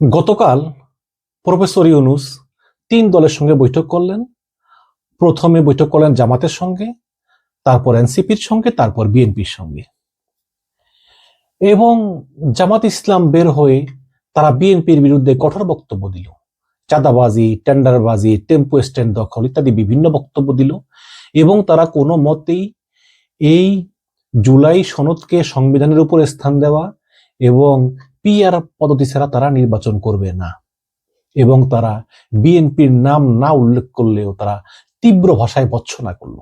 গতকাল প্রফেসর ইউনুস তিন দলের সঙ্গে বৈঠক করলেন। প্রথমে বৈঠক করলেন জামাতের সঙ্গে, তারপর এনসিপির সঙ্গে, তারপর বিএনপির সঙ্গে। এবং জামাত ইসলাম বের হয়ে তারা বিএনপির বিরুদ্ধে কঠোর বক্তব্য দিল। চাঁদাবাজি, টেন্ডারবাজি, টেম্পো স্ট্যান্ড দখল ইত্যাদি বিভিন্ন বক্তব্য দিল এবং তারা কোনো মতেই এই জুলাই সনদকে সংবিধানের উপর স্থান দেওয়া এবং পিআর পদ্ধতি ছাড়া তারা নির্বাচন করবে না। এবং তারা বিএনপির নাম না উল্লেখ করলেও তারা তীব্র ভাষায় ভৎসনা করল।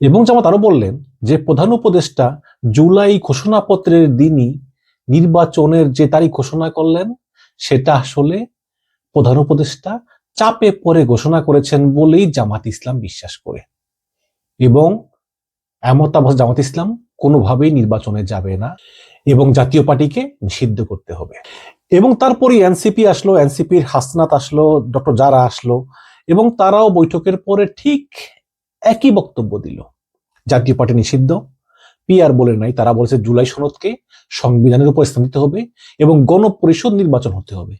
এবং যেমন আরও বললেন যে, প্রধান উপদেষ্টা জুলাই ঘোষণাপত্রের দিনই নির্বাচনের যে তারিখ ঘোষণা করলেন, সেটা আসলে প্রধান উপদেষ্টা চাপে পরে ঘোষণা করেছেন বলেই জামাত ইসলাম বিশ্বাস করে। এবং এমতাবস জামাত ইসলাম কোনোভাবেই নির্বাচনে যাবে না। এবং জাতীয় পার্টিকে নিষিদ্ধ করতে হবে। এবং তারপরে এনসিপি আসলো, এনসিপির হাসনাত আসলো, ডক্টর জারা আসলো এবং তারাও বৈঠকের পরে ঠিক একই বক্তব্য দিল। জাতীয় পার্টি নিষিদ্ধ, পিআর বলে নাই, তারা বলেছে জুলাই সনদকে সংবিধানের উপর স্থান দিতে হবে এবং গণপরিষদ নির্বাচন হতে হবে।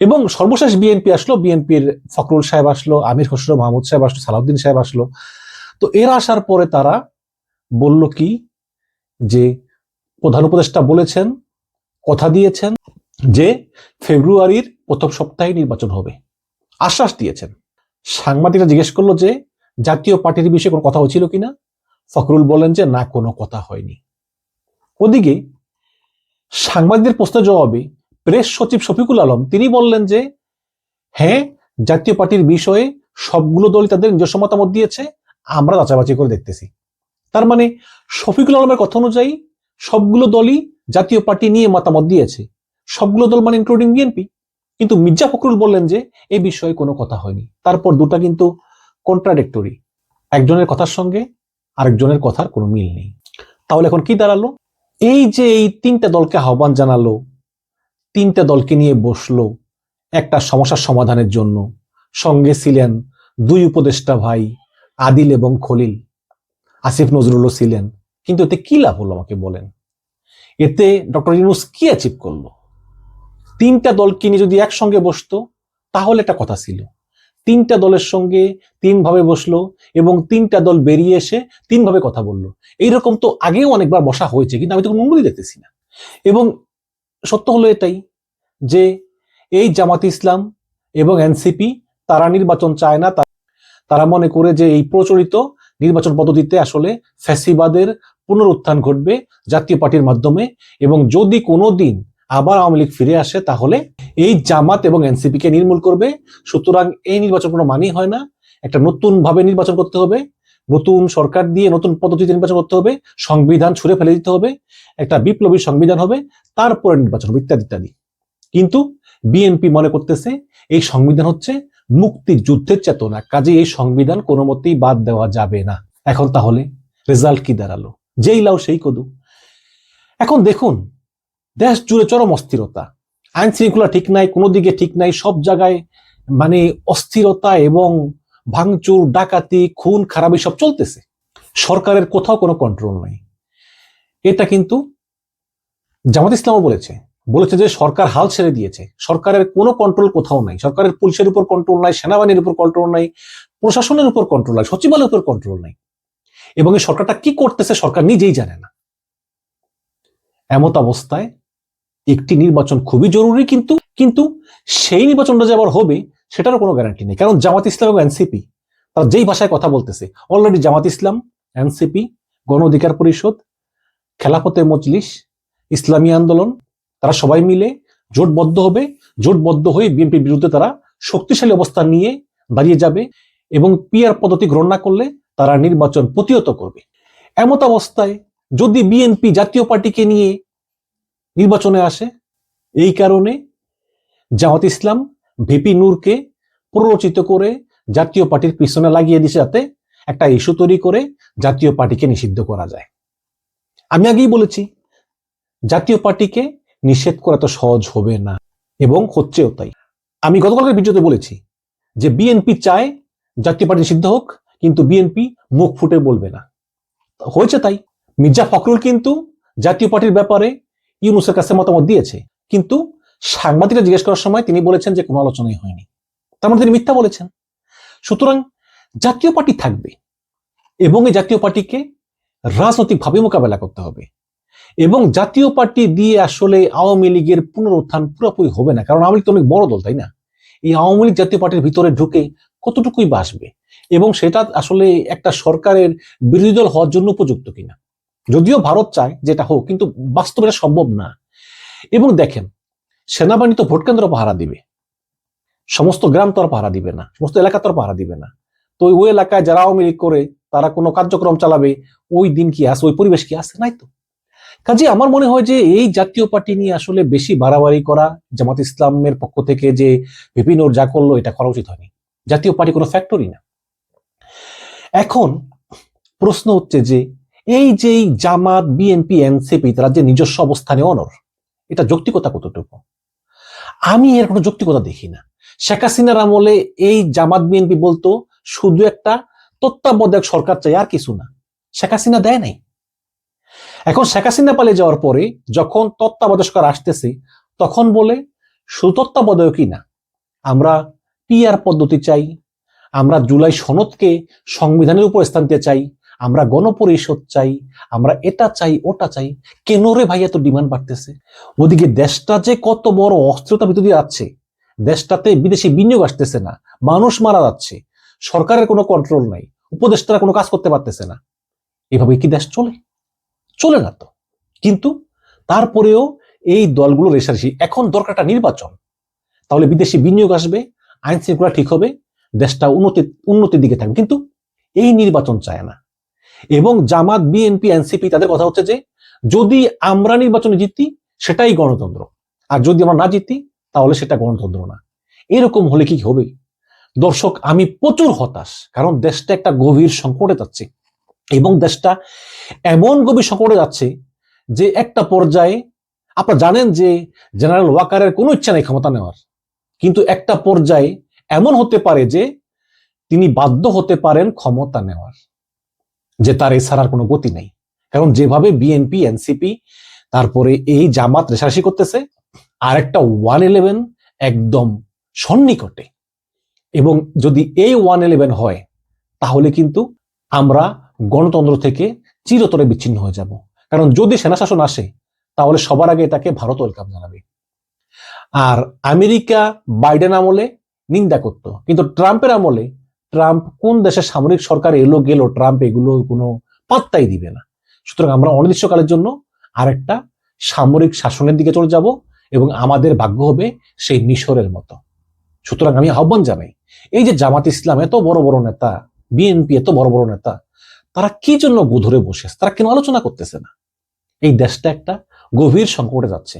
এবং সর্বশেষ বিএনপি আসলো, বিএনপির ফখরুল সাহেব আসলো, আমির খসরু, মাহমুদ সাহেব আসলো, সালাউদ্দিন সাহেব আসলো। তো এরা আসার পরে তারা বলল কি যে প্রধান উপদেষ্টা বলেছেন, কথা দিয়েছেন যে ফেব্রুয়ারির প্রথম সপ্তাহে নির্বাচন হবে। আশ্বাস দিয়েছেন। সাংবাদিকরা জিজ্ঞেস করল যে, জাতীয় পার্টির বিষয়ে কোনো কথা হচ্ছিল কিনা? ফখরুল বলেন যে, না, কোনো কথা হয়নি। ওদিকে সাংবাদিকদের প্রশ্নের জবাবে প্রেস সচিব শফিকুল আলম তিনি বললেন যে হ্যাঁ জাতীয় পার্টির বিষয়ে সবগুলো দল তাদের নিজস্ব মতামত দিয়েছে, আমরা যাচাবাচি করে দেখতেছি। তার মানে শফিকুল আলমের কথা অনুযায়ী সবগুলো দলই জাতীয় পার্টি নিয়ে মতামত দিয়েছে। সবগুলো দল মানে ইনক্লুডিং বিএনপি কিন্তু মির্জা ফখরুল বললেন যে এই বিষয়ে কোনো কথা হয়নি। তারপর দুটা কিন্তু কন্ট্রাডিক্টরি একজনের কথার সঙ্গে আরেকজনের কথার কোনো মিল নেই। তাহলে এখন কি দাঁড়াল? এই যে এই তিনটা দলকে আহ্বান জানালো, তিনটা দলকে নিয়ে বসল, একটা সমস্যার সমাধানের জন্য। সঙ্গে ছিলেন দুই উপদেষ্টা ভাই, আদিল এবং খলিল। আসিফ নজরুলও ছিলেন। কিন্তু এতে কি লাভ হলো আমাকে বলেন? এতে ডক্টর ইউনুস কি অ্যাচিভ করল? তিনটা দলকে নিয়ে যদি একসঙ্গে বসতো, তাহলে একটা কথা ছিল। তিনটা দলের সঙ্গে তিন ভাবে বসল এবং তিনটা দল বেরিয়ে এসে তিন ভাবে কথা বলল। এইরকম তো আগেও অনেকবার বসা হয়েছে, কিন্তু আমি তো কোনো নঙ্গলি দেখতেছি না। এবং সত্য হলো এটাই যে এই জামাত ইসলাম এবং এনসিপি, তারা নির্বাচন চায় না, তারা মনে করে যে এই প্রচলিত নির্বাচন পদ্ধতিতে আসলে ফ্যাসিবাদের পুনরুত্থান ঘটবে জাতীয় পার্টির মাধ্যমে এবং যদি কোনো দিন আবার আওয়ামী লীগ ফিরে আসে, তাহলে এই জামাত এবং এনসিপি কে নির্মূল করবে। সুতরাং এই নির্বাচন কোনো মানেই হয় না। একটা নতুন ভাবে নির্বাচন করতে হবে, নতুন সরকার দিয়ে নতুন পদ্ধতিতে নির্বাচন করতে হবে, সংবিধান ছুড়ে ফেলে দিতে হবে, একটা বিপ্লবী সংবিধান হবে, তারপরে নির্বাচন হবে ইত্যাদি ইত্যাদি। কিন্তু বিএনপি মনে করতেছে, এই সংবিধান হচ্ছে মুক্তিযুদ্ধের চেতনা কাজে এই সংবিধান কোনো মতেই বাদ দেওয়া যাবে না। এখন তাহলে রেজাল্ট কি দাঁড়াল? যেই লাও সেই কদু। এখন দেখুন, দেশ জুড়ে চরম অস্থিরতা। আইন শৃঙ্খলা ঠিক নাই, কোনো দিকে ঠিক নাই, সব জায়গায় মানে অস্থিরতা এবং ভাঙচুর, ডাকাতি, খুন, খারাপি সব চলতেছে। সরকারের কোথাও কোনো কন্ট্রোল নাই। এটা কিন্তু জামাত ইসলামও বলেছে। বলেছে যে সরকার হাল ছেড়ে দিয়েছে। সরকারের কোনো কন্ট্রোল কোথাও নাই। সরকারের পুলিশের উপর কন্ট্রোল নাই, সেনাবাহিনীর উপর কন্ট্রোল নাই, প্রশাসনের উপর কন্ট্রোল নাই, সচিবালয়ের উপর কন্ট্রোল নাই। এবং এই সরকারটা কি করতেছে সরকার নিজেই জানে না। এমত অবস্থায় একটি নির্বাচন খুবই জরুরি কিন্তু কিন্তু সেই নির্বাচনটা যে আবার হবে, সেটারও কোনো গ্যারান্টি নেই। কারণ জামাত ইসলাম এবং এনসিপি, তারা যেই ভাষায় কথা বলতেছে অলরেডি জামাত ইসলাম, এনসিপি, গণ অধিকার পরিষদ খেলাফতে মজলিস, ইসলামী আন্দোলন তারা সবাই মিলে জোটবদ্ধ হবে, জোটবদ্ধ হয়ে বিএনপির বিরুদ্ধে তারা শক্তিশালী অবস্থান নিয়ে দাঁড়িয়ে যাবে এবং পিআর পদ্ধতি গ্রহণ না করলে তারা নির্বাচন প্রতিহত করবে। এমত অবস্থায় যদি বিএনপি জাতীয় পার্টিকে নিয়ে নির্বাচনে আসে, এই কারণে জামাত ইসলাম ভিপি নূরকে প্ররোচিত করে জাতীয় পার্টির পিছনে লাগিয়ে দিছে যাতে একটা ইস্যু তৈরি করে জাতীয় পার্টিকে নিষিদ্ধ করা যায়। আমি আগেই বলেছি, জাতীয় পার্টিকে নিষেধ করা তো সহজ হবে না। এবং হচ্ছেও তাই। আমি গতকালের ভিডিওতে বলেছি যে বিএনপি চায় জাতীয় পার্টি নিষিদ্ধ হোক, কিন্তু বিএনপি মুখ ফুটে বলবে না। হয়েছে তাই। মির্জা ফখরুল কিন্তু জাতীয় পার্টির ব্যাপারে ইউনুসের কাছে মতামত দিয়েছে। কিন্তু সাংবাদিকরা জিজ্ঞেস করার সময় তিনি বলেছেন যে কোনো আলোচনাই হয়নি। তার মানে তিনি মিথ্যা বলেছেন। সুতরাং জাতীয় পার্টি থাকবে এবং এই জাতীয় পার্টিকে রাজনৈতিকভাবে মোকাবেলা করতে হবে। এবং জাতীয় পার্টি দিয়ে আসলে আওয়ামী লীগের পুনরুত্থান পুরোপুরি হবে না, কারণ আওয়ামী লীগ তো অনেক বড় দল, তাই না? এই আওয়ামী লীগ জাতীয় পার্টির ভিতরে ঢুকে কতটুকুই বাসবে এবং সেটা আসলে একটা সরকারের বিরোধী দল হওয়ার জন্য উপযুক্ত কিনা? যদিও ভারত চায় যেটা হোক, কিন্তু বাস্তবে এটা সম্ভব না। এবং দেখেন, সেনাবাহিনী তো ভোট কেন্দ্র পাহারা দিবে। সমস্ত গ্রাম তো আর পাহারা দিবে না, সমস্ত এলাকা তো আর পাহারা দিবে না। তো ওই এলাকায় যারা আওয়ামী লীগ করে, তারা কোনো কার্যক্রম চালাবে, ওই দিন কি আছে, ওই পরিবেশ কি আছে? নাই তো। কাজে আমার মনে হয় যে এই জাতীয় পার্টি নিয়ে আসলে বেশি বাড়াবাড়ি করা, জামাত ইসলামের পক্ষ থেকে যে বিভিন্ন যা করল, এটা করা উচিত হয়নি। জাতীয় পার্টি কোনো ফ্যাক্টরি না। এখন প্রশ্ন হচ্ছে যে এই যে জামাত বিএনপি এনসিপি তারা যে নিজস্ব অবস্থানে অনর, এটা যৌক্তিকতা কতটুকু? আমি এর কোনো যৌক্তিকতা দেখি না। শেখ হাসিনার আমলে এই জামাত বিএনপি বলতো, শুধু একটা তত্ত্বাবধায়ক সরকার চাই, আর কিছু না। শেখ হাসিনা দেয় নাই। এখন শেখ হাসিনা পালিয়ে যাওয়ার পরে যখন তত্ত্বাবধায়ক আসতেছে, তখন বলে, শুধু তত্ত্বাবধায়কই না, আমরা পিআর পদ্ধতি চাই, আমরা জুলাই সনদকে সংবিধানের উপর স্থান দিতে চাই, আমরা গণপরিষদ চাই, আমরা এটা চাই, ওটা চাই, কেন রে ভাই এত ডিমান্ড বাড়তেছে? ওদিকে দেশটা যে কত বড় অস্থিরতা ভিতর দিয়ে যাচ্ছে, দেশটাতে বিদেশি বিনিয়োগ আসতেছে না, মানুষ মারা যাচ্ছে, সরকারের কোনো কন্ট্রোল নাই, উপদেষ্টারা কোনো কাজ করতে পারতেছে না, এভাবে কি দেশ চলে? চলে না তো। কিন্তু তারপরেও এই দলগুলো রেশারেশি, এখন দরকারটা নির্বাচন। তাহলে বিদেশি বিনিয়োগ আসবে, আইন শৃঙ্খলা ঠিক হবে, দেশটা উন্নতি, উন্নতির দিকে থাকবে। কিন্তু এই নির্বাচন চায় না। এবং জামাত, বিএনপি, এনসিপি, তাদের কথা হচ্ছে যে, যদি আমরা নির্বাচনে জিতি, সেটাই গণতন্ত্র। আর যদি আমরা না জিতি, তাহলে সেটা গণতন্ত্র না। এরকম হলে কি হবে? দর্শক, আমি প্রচুর হতাশ, কারণ দেশটা একটা গভীর সংকটে যাচ্ছে। এবং দেশটা এমন গভীর সংকটে যাচ্ছে যে একটা পর্যায়ে আপনারা জানেন যে জেনারেল ওয়াকারের কোনো ইচ্ছা নেই ক্ষমতা নেওয়ার। কিন্তু একটা পর্যায়ে এমন হতে পারে যে তিনি বাধ্য হতে পারেন ক্ষমতা নেওয়ার, যে তার এছাড়ার কোনো গতি নেই। কারণ যেভাবে বিএনপি, এনসিপি, তারপরে এই জামাত রেশারেশি করতেছে আর একটা ওয়ান ইলেভেন একদম সন্নিকটে। এবং যদি এই ওয়ান ইলেভেন হয়, তাহলে কিন্তু আমরা গণতন্ত্র থেকে চিরতরে বিচ্ছিন্ন হয়ে যাব। কারণ যদি সেনা শাসন আসে, তাহলে সবার আগে এটাকে ভারত ওয়েলকাম জানাবে। আর আমেরিকা বাইডেন আমলে নিন্দা করত। কিন্তু ট্রাম্পের আমলে ট্রাম্প কোন দেশের সামরিক সরকার এলো, গেল, ট্রাম্প এগুলো কোনো পাত্তাই দিবে না। সুতরাং আমরা অনির্দিষ্টকালের জন্য আরেকটা সামরিক শাসনের দিকে চলে যাব এবং আমাদের ভাগ্য হবে সেই মিশরের মতো। সুতরাং আমি আহ্বান জানাই, এই যে জামাত ইসলাম এত বড় বড় নেতা, বিএনপি এত বড় বড় নেতা তারা কি জন্য গুধরে বসে আছে? তারা কেন আলোচনা করতেছে না? এই দেশটা একটা গভীর সংকটে যাচ্ছে।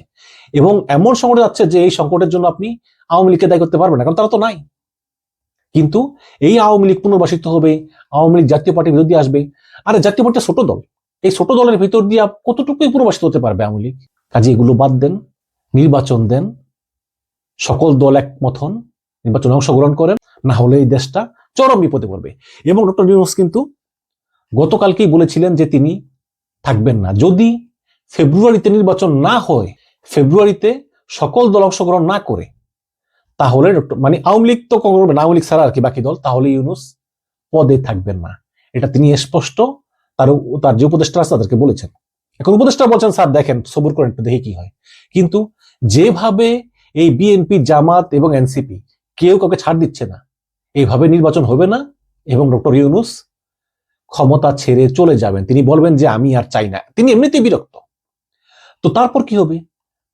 এবং এমন সংকটে যাচ্ছে যে এই সংকটের জন্য আপনি আওয়ামী লীগকে দায়ী করতে পারবেন না, কারণ তারা তো নাই। কিন্তু এই আওয়ামী লীগ পুনর্বাসিত হবে, আওয়ামী লীগ জাতীয় পার্টির বিরোধী আসবে। আর, জাতীয় পার্টি ছোট দল। এই ছোট দলের ভিতর দিয়ে কতটুকুই পুনর্বাসিত হতে পারবে আওয়ামী লীগ? কাজে এগুলো বাদ দেন, নির্বাচন দেন, সকল দল একমত হন, নির্বাচনে অংশগ্রহণ করেন, না হলে এই দেশটা চরম বিপদে পড়বে। এবং ডক্টর ইউনুস কিন্তু গতকালকেই বলেছিলেন যে তিনি থাকবেন না। যদি ফেব্রুয়ারিতে নির্বাচন না হয়, ফেব্রুয়ারিতে সকল দল অংশগ্রহণ না করে, তাহলে মানে আওয়ামী লীগ তো করবে না, আওয়ামী লীগ ছাড়া আর কি বাকি দল, তাহলে ইউনুস পদে থাকবেন না। এটা তিনি স্পষ্ট তার তার যে উপদেষ্টা আছে তাদেরকে বলেছেন। এখন উপদেষ্টা বলছেন, স্যার, দেখেন, সবুর করেন একটু দেখি কি হয়। কিন্তু যেভাবে এই বিএনপি, জামাত এবং এনসিপি কেউ কাউকে ছাড় দিচ্ছে না, এইভাবে নির্বাচন হবে না এবং ডক্টর ইউনুস ক্ষমতা ছেড়ে চলে যাবেন। তিনি বলবেন যে, আমি আর চাই না। তিনি এমনিতেই বিরক্ত। তো তারপর কি হবে?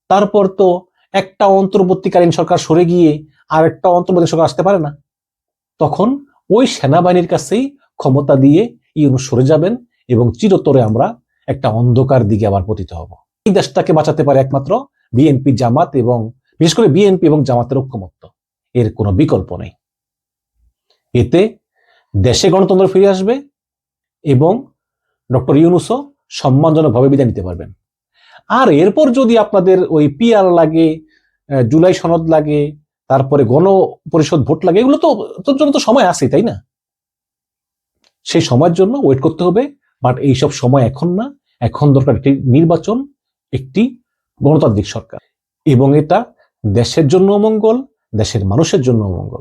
তারপর তো একটা অন্তর্বর্তীকালীন সরকার সরে গিয়ে আর একটা অন্তর্বর্তী সরকার আসতে পারে না। তখন ওই সেনাবাহিনীর কাছেই ক্ষমতা দিয়ে ইউনুস সরে যাবেন এবং চিরতরে আমরা একটা অন্ধকার দিকে আবার পতিত হব। এই দেশটাকে বাঁচাতে পারে একমাত্র বিএনপি জামাত এবং বিশেষ করে বিএনপি এবং জামাতের ঐক্যমত্য। এর কোনো বিকল্প নেই। এতে দেশে গণতন্ত্র ফিরে আসবে এবং ডক্টর ইউনুসও সম্মানজনকভাবে বিদায় নিতে পারবেন। আর এরপর যদি আপনাদের ওই পিআর লাগে জুলাই সনদ লাগে, তারপরে গণ পরিষদ ভোট লাগে, এগুলো তো তোর জন্য তো সময় আছে তাই না? সেই সময়ের জন্য ওয়েট করতে হবে বাট এইসব সময় এখন না। এখন দরকার একটি নির্বাচন, একটি গণতান্ত্রিক সরকার। এবং এটা দেশের জন্য মঙ্গল, দেশের মানুষের জন্য মঙ্গল।